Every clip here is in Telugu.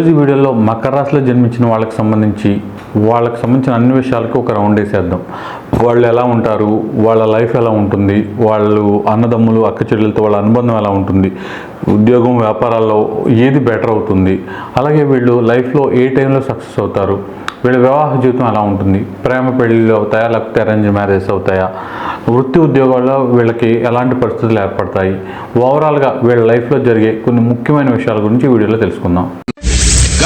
ఈరోజు వీడియోలో మకర రాశిలో జన్మించిన వాళ్ళకి సంబంధించి వాళ్ళకి సంబంధించిన అన్ని విషయాలకి ఒక రౌండ్ వేసేద్దాం. వాళ్ళు ఎలా ఉంటారు? వాళ్ళ లైఫ్ ఎలా ఉంటుంది? వాళ్ళు అన్నదమ్ములు అక్క చెల్లెలతో వాళ్ళ అనుబంధం ఎలా ఉంటుంది? ఉద్యోగం వ్యాపారాల్లో ఏది బెటర్ అవుతుంది? అలాగే వీళ్ళు లైఫ్లో ఏ టైంలో సక్సెస్ అవుతారు? వీళ్ళ వివాహ జీవితం ఎలా ఉంటుంది? ప్రేమ పెళ్ళిళ్ళు అవుతాయా లేకపోతే అరేంజ్ మ్యారేజ్ అవుతాయా? వృత్తి ఉద్యోగాల్లో వీళ్ళకి ఎలాంటి పరిస్థితులు ఏర్పడతాయి? ఓవరాల్గా వీళ్ళ లైఫ్లో జరిగే కొన్ని ముఖ్యమైన విషయాల గురించి వీడియోలో తెలుసుకుందాం.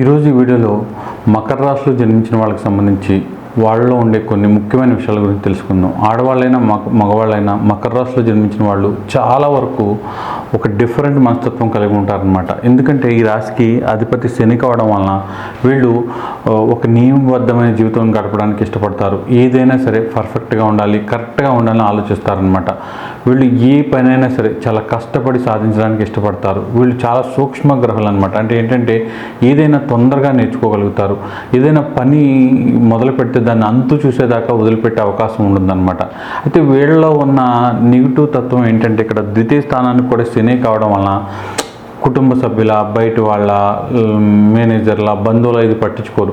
ఈరోజు ఈ వీడియోలో మకర రాశిలో జన్మించిన వాళ్ళకి సంబంధించి వాళ్ళలో ఉండే కొన్ని ముఖ్యమైన విషయాల గురించి తెలుసుకుందాం. ఆడవాళ్ళైనా మగ మగవాళ్ళైనా మకర రాశిలో జన్మించిన వాళ్ళు చాలా వరకు ఒక డిఫరెంట్ మనస్తత్వం కలిగి ఉంటారనమాట ఎందుకంటే ఈ రాశికి అధిపతి శని కావడం వలన వీళ్ళు ఒక నియమబద్ధమైన జీవితం గడపడానికి ఇష్టపడతారు. ఏదైనా సరే పర్ఫెక్ట్గా ఉండాలి కరెక్ట్గా ఉండాలని ఆలోచిస్తారనమాట వీళ్ళు ఏ పనైనా సరే చాలా కష్టపడి సాధించడానికి ఇష్టపడతారు. వీళ్ళు చాలా సూక్ష్మ గ్రహాలు అనమాట అంటే ఏంటంటే ఏదైనా తొందరగా నేర్చుకోగలుగుతారు. ఏదైనా పని మొదలు పెడితే దాన్ని అంతు చూసేదాకా వదిలిపెట్టే అవకాశం ఉంటుందన్నమాట అయితే వీళ్ళలో ఉన్న నెగిటివ్ తత్వం ఏంటంటే ఇక్కడ ద్వితీయ స్థానానికి కూడా శని కావడం వలన కుటుంబ సభ్యుల బయట వాళ్ళ మేనేజర్ల బంధువుల ఇది పట్టించుకోరు.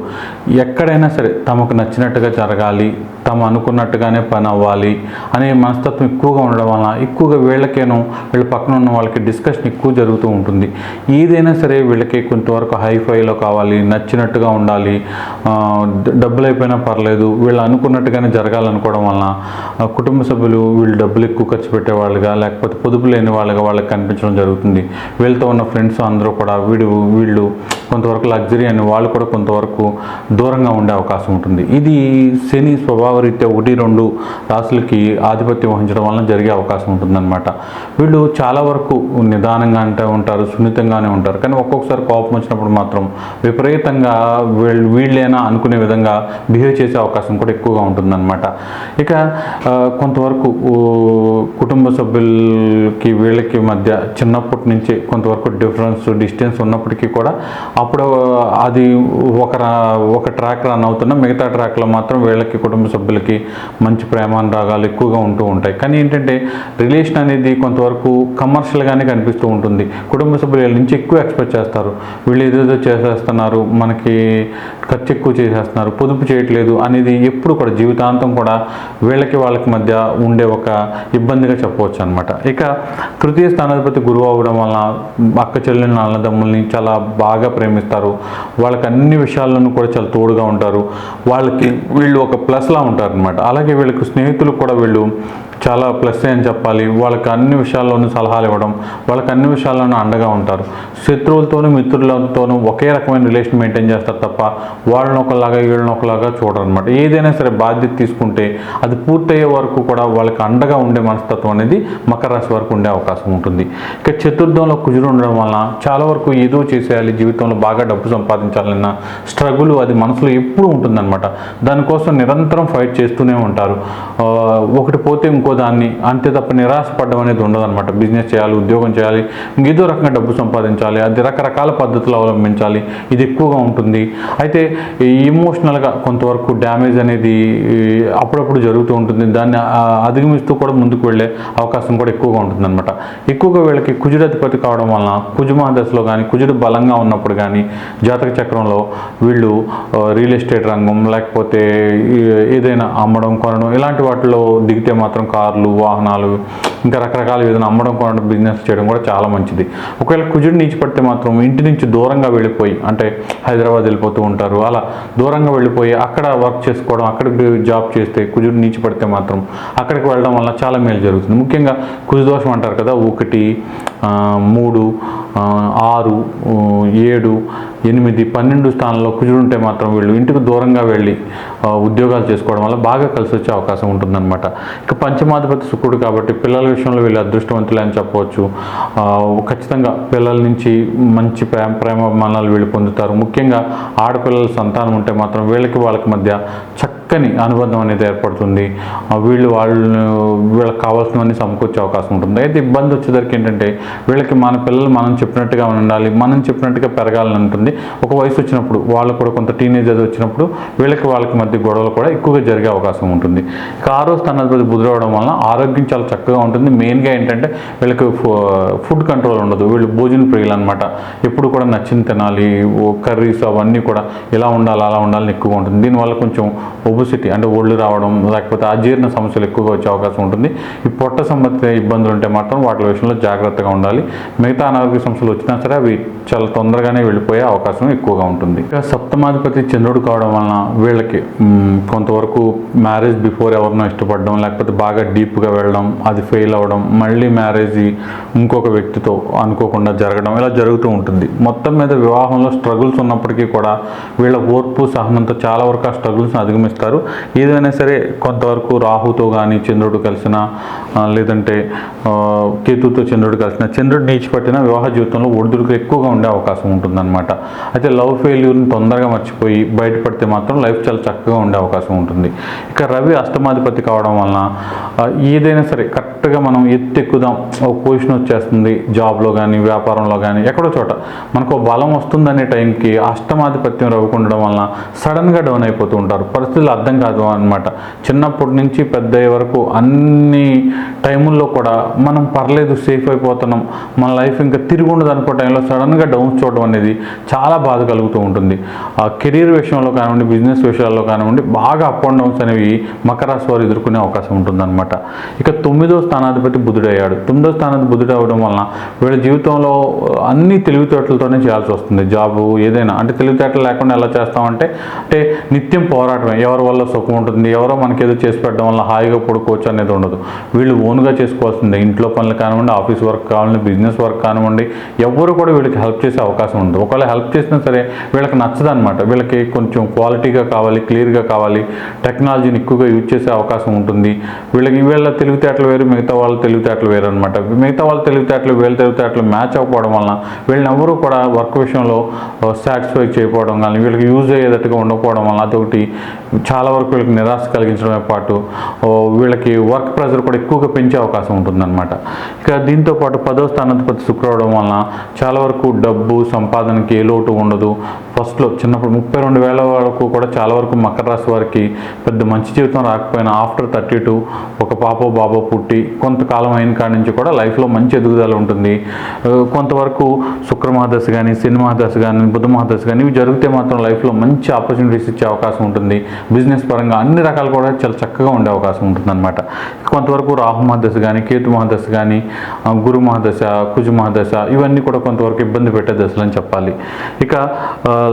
ఎక్కడైనా సరే తమకు నచ్చినట్టుగా జరగాలి తమ అనుకున్నట్టుగానే పని అవ్వాలి అనే మనస్తత్వం ఎక్కువగా ఉండడం వలన ఎక్కువగా వీళ్ళకేనో వీళ్ళ పక్కన ఉన్న వాళ్ళకి డిస్కషన్ ఎక్కువ జరుగుతూ ఉంటుంది. ఏదైనా సరే వీళ్ళకి కొంతవరకు హైఫైలో కావాలి నచ్చినట్టుగా ఉండాలి డబ్బులు అయిపోయినా పర్లేదు వీళ్ళు అనుకున్నట్టుగానే జరగాలనుకోవడం వలన కుటుంబ సభ్యులు వీళ్ళు డబ్బులు ఎక్కువ ఖర్చు పెట్టేవాళ్ళుగా లేకపోతే పొదుపు లేని వాళ్ళగా వాళ్ళకి కనిపించడం జరుగుతుంది. వీళ్ళతో ఉన్న ఫ్రెండ్స్ అందరూ కూడా వీడు వీళ్ళు కొంతవరకు లగ్జరీ అని వాళ్ళు కూడా కొంతవరకు దూరంగా ఉండే అవకాశం ఉంటుంది. ఇది శని స్వభావరీత్యా ఒకటి రెండు రాసులకి ఆధిపత్యం వహించడం వలన జరిగే అవకాశం ఉంటుందన్నమాట. వీళ్ళు చాలా వరకు నిదానంగా అంటే ఉంటారు సున్నితంగానే ఉంటారు. కానీ ఒక్కొక్కసారి కోపం వచ్చినప్పుడు మాత్రం విపరీతంగా వీళ్ళు వీళ్ళేనా అనుకునే విధంగా బిహేవ్ చేసే అవకాశం కూడా ఎక్కువగా ఉంటుందన్నమాట. ఇక కొంతవరకు కుటుంబ సభ్యులకి వీళ్ళకి మధ్య చిన్నప్పటి నుంచి కొంతవరకు డిఫరెన్స్ డిస్టెన్స్ ఉన్నప్పటికీ కూడా అప్పుడు అది ఒక ఒక ట్రాక్ రన్ అవుతున్న మిగతా ట్రాక్లో మాత్రం వీళ్ళకి కుటుంబ సభ్యులకి మంచి ప్రేమానురాగాలు ఎక్కువగా ఉంటూ ఉంటాయి. కానీ ఏంటంటే రిలేషన్ అనేది కొంతవరకు కమర్షియల్గానే కనిపిస్తూ ఉంటుంది. కుటుంబ సభ్యులు వీళ్ళ నుంచి ఎక్కువ ఎక్స్పెక్ట్ చేస్తారు. వీళ్ళు ఏదేదో చేసేస్తున్నారు మనకి ఖర్చు ఎక్కువ చేసేస్తున్నారు పొదుపు చేయట్లేదు అనేది ఎప్పుడు కూడా జీవితాంతం కూడా వీళ్ళకి వాళ్ళకి మధ్య ఉండే ఒక ఇబ్బందిగా చెప్పవచ్చు అనమాట ఇక తృతీయ స్థానాధిపతి గురువు అవ్వడం వలన అక్క చెల్లెలు అన్నదమ్ముల్ని చాలా బాగా ప్రేమిస్తారు. వాళ్ళకి అన్ని విషయాల్లోనూ కూడా చాలా తోడుగా ఉంటారు. వాళ్ళకి వీళ్ళు ఒక ప్లస్లా ఉంటారు అనమాట అలాగే వీళ్ళకి స్నేహితులు కూడా వీళ్ళు చాలా ప్లస్ అని చెప్పాలి. వాళ్ళకి అన్ని విషయాల్లోనూ సలహాలు ఇవ్వడం వాళ్ళకి అన్ని విషయాల్లోనూ అండగా ఉంటారు. శత్రువులతోనూ మిత్రులతోనూ ఒకే రకమైన రిలేషన్ మెయింటైన్ చేస్తారు తప్ప వాళ్ళని ఒకలాగా వీళ్ళని ఒకలాగా చూడరు అనమాట ఏదైనా సరే బాధ్యత తీసుకుంటే అది పూర్తయ్యే వరకు కూడా వాళ్ళకి అండగా ఉండే మనస్తత్వం అనేది మకర రాశి వరకు ఉండే అవకాశం ఉంటుంది. ఇక చతుర్థంలో కుజుడు ఉండడం వలన చాలా వరకు ఏదో చేసేయాలి జీవితంలో జీవితంలో బాగా డబ్బు సంపాదించాలన్న స్ట్రగుల్ అది మనసులో ఎప్పుడూ ఉంటుందన్నమాట. దానికోసం నిరంతరం ఫైట్ చేస్తూనే ఉంటారు. ఒకటి పోతే ఇంకో దాన్ని అంతే తప్ప నిరాశపడడం అనేది ఉండదన్నమాట. బిజినెస్ చేయాలి ఉద్యోగం చేయాలి ఏదో రకంగా డబ్బు సంపాదించాలి అది రకరకాల పద్ధతులు అవలంబించాలి ఇది ఎక్కువగా ఉంటుంది. అయితే ఇమోషనల్గా కొంతవరకు డ్యామేజ్ అనేది అప్పుడప్పుడు జరుగుతూ ఉంటుంది. దాన్ని అధిగమిస్తూ కూడా ముందుకు వెళ్ళే అవకాశం కూడా ఎక్కువగా ఉంటుందన్నమాట. ఎక్కువగా వీళ్ళకి కుజుడధిపతి కావడం వలన కుజుమా దశలో కానీ కుజుడు బలంగా ఉన్నప్పుడు కానీ కానీ జాతక చక్రంలో వీళ్ళు రియల్ ఎస్టేట్ రంగం లేకపోతే ఏదైనా అమ్మడం కొనడం ఇలాంటి వాటిలో దిగితే మాత్రం కార్లు వాహనాలు ఇంకా రకరకాల ఏదైనా అమ్మడం కొనడం బిజినెస్ చేయడం కూడా చాలా మంచిది. ఒకవేళ కుజుడు నీచి పడితే మాత్రం ఇంటి నుంచి దూరంగా వెళ్ళిపోయి అంటే హైదరాబాద్ వెళ్ళిపోతూ ఉంటారు అలా దూరంగా వెళ్ళిపోయి అక్కడ వర్క్ చేసుకోవడం అక్కడ జాబ్ చేస్తే కుజుడు నీచి పడితే మాత్రం అక్కడికి వెళ్ళడం వల్ల చాలా మేలు జరుగుతుంది. ముఖ్యంగా కుజు దోషం అంటారు కదా ఒకటి మూడు ఆరు ఏడు ఎనిమిది పన్నెండు స్థానంలో కుజుడు ఉంటే మాత్రం వీళ్ళు ఇంటికి దూరంగా వెళ్ళి ఉద్యోగాలు చేసుకోవడం వల్ల బాగా కలిసి వచ్చే అవకాశం ఉంటుందన్నమాట. ఇక పంచమాధిపతి శుక్రుడు కాబట్టి పిల్లల విషయంలో వీళ్ళు అదృష్టవంతులే అని చెప్పవచ్చు. ఖచ్చితంగా పిల్లల నుంచి మంచి ప్రేమ ప్రేమ వీళ్ళు పొందుతారు. ముఖ్యంగా ఆడపిల్లల సంతానం ఉంటే మాత్రం వీళ్ళకి వాళ్ళకి మధ్య చక్కని అనుబంధం అనేది ఏర్పడుతుంది. వీళ్ళు వాళ్ళు వీళ్ళకి కావాల్సినవన్నీ సమకూర్చే అవకాశం ఉంటుంది. అయితే ఇబ్బంది వచ్చేసరికి ఏంటంటే వీళ్ళకి మన పిల్లలు మనం చెప్పినట్టుగా ఉండాలి మనం చెప్పినట్టుగా పెరగాలని ఉంటుంది. ఒక వయసు వచ్చినప్పుడు వాళ్ళు కూడా కొంత టీనేజ్ అది వచ్చినప్పుడు వీళ్ళకి వాళ్ళకి మధ్య గొడవలు కూడా ఎక్కువగా జరిగే అవకాశం ఉంటుంది. ఇక ఆరో స్థానాధిపతి బుధుడు అవడం వలన ఆరోగ్యం చాలా చక్కగా ఉంటుంది. మెయిన్గా ఏంటంటే వీళ్ళకి ఫుడ్ కంట్రోల్ ఉండదు. వీళ్ళు భోజన ప్రియులు అనమాట ఎప్పుడు కూడా నచ్చింది తినాలి. కర్రీస్ అవన్నీ కూడా ఇలా ఉండాలి అలా ఉండాలని ఎక్కువగా ఉంటుంది. దీనివల్ల కొంచెం ఒబుసిటీ అంటే ఒళ్ళు రావడం లేకపోతే అజీర్ణ సమస్యలు ఎక్కువగా వచ్చే అవకాశం ఉంటుంది. ఈ పొట్ట సంబంధిత ఇబ్బందులు ఉంటే మాత్రం వాటి విషయంలో జాగ్రత్తగా ఉండాలి. మిగతా అనారోగ్య సమస్యలు వచ్చినా సరే అవి చాలా తొందరగానే వెళ్ళిపోయే అవకాశం అవకాశం ఎక్కువగా ఉంటుంది. ఇక సప్తమాధిపతి చంద్రుడు కావడం వలన వీళ్ళకి కొంతవరకు మ్యారేజ్ బిఫోర్ ఎవరినో ఇష్టపడడం లేకపోతే బాగా డీప్గా వెళ్ళడం అది ఫెయిల్ అవ్వడం మళ్ళీ మ్యారేజ్ ఇంకొక వ్యక్తితో అనుకోకుండా జరగడం ఇలా జరుగుతూ ఉంటుంది. మొత్తం మీద వివాహంలో స్ట్రగుల్స్ ఉన్నప్పటికీ కూడా వీళ్ళ ఓర్పు సహనంతో చాలా వరకు ఆ స్ట్రగుల్స్ని అధిగమిస్తారు. ఏదైనా సరే కొంతవరకు రాహుతో కానీ చంద్రుడు కలిసిన లేదంటే కేతుతో చంద్రుడు కలిసిన చంద్రుడు నీచి పట్టిన వివాహ జీవితంలో ఒడిదుడుకు ఎక్కువగా ఉండే అవకాశం ఉంటుందన్నమాట. అయితే లవ్ ఫెయిల్యూర్ని తొందరగా మర్చిపోయి బయటపడితే మాత్రం లైఫ్ చాలా చక్కగా ఉండే అవకాశం ఉంటుంది. ఇక రవి అష్టమాధిపతి కావడం వలన ఏదైనా సరే కరెక్ట్గా మనం ఎత్తెక్కుదాం ఒక పొజిషన్ వచ్చేస్తుంది జాబ్లో కానీ వ్యాపారంలో కానీ ఎక్కడో చోట మనకు బలం వస్తుందనే టైంకి అష్టమాధిపత్యం రవికి ఉండడం వలన సడన్గా డౌన్ అయిపోతూ ఉంటారు. పరిస్థితులు అర్థం కాదు అనమాట చిన్నప్పటి నుంచి పెద్ద అయ్యే వరకు అన్ని టైముల్లో కూడా మనం పర్లేదు సేఫ్ అయిపోతున్నాం మన లైఫ్ ఇంకా తిరిగి ఉండదు అనుకో టైంలో సడన్గా డౌన్ చూడడం అనేది చాలా బాధ కలుగుతూ ఉంటుంది. ఆ కెరీర్ విషయంలో కానివ్వండి బిజినెస్ విషయాల్లో కానివ్వండి బాగా అప్ అండ్ డౌన్స్ అనేవి మకర రాశి వారు ఎదుర్కొనే అవకాశం ఉంటుందన్నమాట. ఇక తొమ్మిదో స్థానాధిపతి బుధుడయ్యాడు. తొమ్మిదో స్థానాధిపతి బుధుడు అవ్వడం వలన వీళ్ళ జీవితంలో అన్ని తెలివితేటలతోనే చేయాల్సి వస్తుంది. జాబు ఏదైనా అంటే తెలివితేటలు లేకుండా ఎలా చేస్తామంటే అంటే నిత్యం పోరాటమే. ఎవరి వల్ల సుఖం ఉంటుంది ఎవరో మనకి ఏదో చేసి పెట్టడం వల్ల హాయిగా పడుకోవచ్చు అనేది ఉండదు. వీళ్ళు ఓన్గా చేసుకోవాల్సిందే. ఇంట్లో పనులు కానివ్వండి ఆఫీస్ వర్క్ కానివ్వండి బిజినెస్ వర్క్ కానివ్వండి ఎవరు కూడా వీళ్ళకి హెల్ప్ చేసే అవకాశం ఉండదు. ఒకవేళ హెల్ప్ చేసినా సరే వీళ్ళకి నచ్చదు అనమాట వీళ్ళకి కొంచెం క్వాలిటీగా కావాలి క్లియర్గా కావాలి. టెక్నాలజీని ఎక్కువగా యూజ్ చేసే అవకాశం ఉంటుంది. వీళ్ళకి వీళ్ళ తెలివితేటలు వేరు మిగతా వాళ్ళ తెలివితేటలు వేరు అనమాట మిగతా వాళ్ళ తెలివితేటలు వీళ్ళ తెలివితేటలు మ్యాచ్ అవ్వకపోవడం వలన వీళ్ళని ఎవరూ కూడా వర్క్ విషయంలో సాటిస్ఫై చేయకపోవడం కానీ వీళ్ళకి యూజ్ అయ్యేటట్టుగా ఉండకపోవడం వలన అదొకటి చాలా వరకు వీళ్ళకి నిరాశ కలిగించడమే పాటు వీళ్ళకి వర్క్ ప్రెషర్ కూడా ఎక్కువగా పెంచే అవకాశం ఉంటుందన్నమాట. ఇక దీంతో పాటు పదో స్థానాధిపతి శుక్రవడం వలన చాలా వరకు డబ్బు సంపాదనకి ఏ లోటు ఉండదు. ఫస్ట్లో చిన్నప్పుడు ముప్పై రెండు వేల వరకు కూడా చాలా వరకు మకర రాశి వారికి పెద్ద మంచి జీవితం రాకపోయినా ఆఫ్టర్ థర్టీ టూ ఒక పాపో బాబో పుట్టి కొంతకాలం అయిన కాడి నుంచి కూడా లైఫ్లో మంచి ఎదుగుదల ఉంటుంది. కొంతవరకు శుక్ర మహాదశ కానీ శని మహాదశ కానీ బుధ మహాదశ కానీ ఇవి జరిగితే మాత్రం లైఫ్లో మంచి ఆపర్చునిటీస్ ఇచ్చే అవకాశం ఉంటుంది. బిజినెస్ పరంగా అన్ని రకాలు కూడా చాలా చక్కగా ఉండే అవకాశం ఉంటుందన్నమాట. కొంతవరకు రాహు మహాదశ కానీ కేతు మహాదశ కానీ గురు మహాదశ కుజు మహాదశ ఇవన్నీ కూడా కొంతవరకు ఇబ్బంది పెట్టే దశలు అని చెప్పాలి. ఇక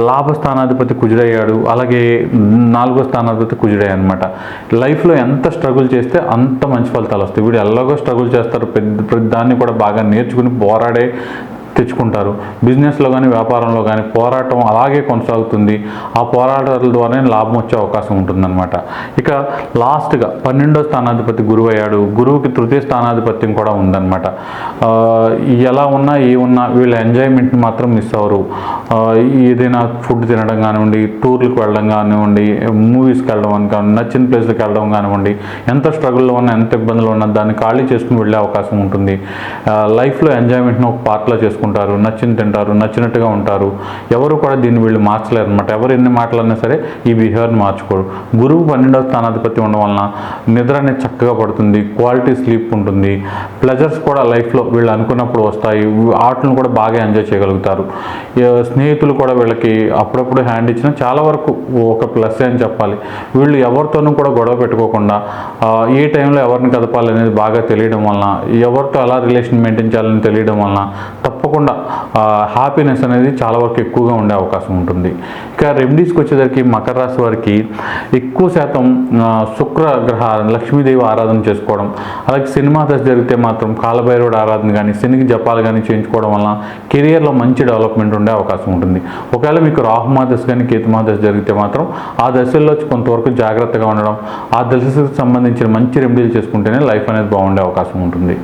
లాభ స్థానాధిపతి కుజుడయ్యాడు. అలాగే నాలుగో స్థానాధిపతి కుజుడయ్యాడు అనమాట లైఫ్లో ఎంత స్ట్రగుల్ చేస్తే అంత మంచి ఫలితాలు వస్తాయి. వీడు ఎలాగో స్ట్రగుల్ చేస్తారు. పెద్ద దాన్ని కూడా బాగా నేర్చుకుని పోరాడే తెచ్చుకుంటారు. బిజినెస్లో కానీ వ్యాపారంలో కానీ పోరాటం అలాగే కొనసాగుతుంది. ఆ పోరాటాల ద్వారానే లాభం వచ్చే అవకాశం ఉంటుందన్నమాట. ఇక లాస్ట్గా పన్నెండో స్థానాధిపతి గురువు అయ్యాడు. గురువుకి తృతీయ స్థానాధిపత్యం కూడా ఉందన్నమాట. ఎలా ఉన్నా ఏ ఉన్నా వీళ్ళ ఎంజాయ్మెంట్ని మాత్రం మిస్ అవ్వరు. ఏదైనా ఫుడ్ తినడం కానివ్వండి టూర్లకు వెళ్ళడం కానివ్వండి మూవీస్కి వెళ్ళడం కానివ్వండి నచ్చిన ప్లేస్కి వెళ్ళడం కానివ్వండి ఎంత స్ట్రగుల్లో ఉన్నా ఎంత ఇబ్బందులు ఉన్నా దాన్ని ఖాళీ చేసుకుని వెళ్ళే అవకాశం ఉంటుంది. లైఫ్లో ఎంజాయ్మెంట్ని ఒక పార్ట్లో చేసుకుంటారు నచ్చింది తింటారు నచ్చినట్టుగా ఉంటారు. ఎవరు కూడా దీన్ని వీళ్ళు మార్చలేరు అనమాట ఎవరు ఎన్ని మాటలన్నా సరే ఈ బిహేవియర్ని మార్చుకోరు. గురువు పన్నెండవ స్థానాధిపతి ఉండడం వలన నిద్ర అనేది చక్కగా పడుతుంది క్వాలిటీ స్లీప్ ఉంటుంది. ప్లెజర్స్ కూడా లైఫ్లో వీళ్ళు అనుకున్నప్పుడు వస్తాయి. ఆటలను కూడా బాగా ఎంజాయ్ చేయగలుగుతారు. స్నేహితులు కూడా వీళ్ళకి అప్పుడప్పుడు హ్యాండ్ ఇచ్చిన చాలా వరకు ఒక ప్లస్ అని చెప్పాలి. వీళ్ళు ఎవరితోనూ కూడా గొడవ పెట్టుకోకుండా ఏ టైంలో ఎవరిని కదపాలి అనేది బాగా తెలియడం వలన ఎవరితో ఎలా రిలేషన్ మెయింటైన్ చేయాలని తెలియడం వలన తప్పకుండా తప్పకుండా హ్యాపీనెస్ అనేది చాలా వరకు ఎక్కువగా ఉండే అవకాశం ఉంటుంది. ఇక రెమెడీస్కి వచ్చేసరికి మకర రాశి వారికి ఎక్కువ శాతం శుక్ర గ్రహ లక్ష్మీదేవి ఆరాధన చేసుకోవడం అలాగే సినిమా దశ జరిగితే మాత్రం కాలభైరవుడు ఆరాధన కానీ శనికి జపాలు కానీ చేయించుకోవడం వల్ల కెరియర్లో మంచి డెవలప్మెంట్ ఉండే అవకాశం ఉంటుంది. ఒకవేళ మీకు రాహుమా దశ కానీ కేతుమా దశ జరిగితే మాత్రం ఆ దశల్లో కొంతవరకు జాగ్రత్తగా ఉండడం ఆ దశకు సంబంధించిన మంచి రెమెడీలు చేసుకుంటేనే లైఫ్ అనేది బాగుండే అవకాశం ఉంటుంది.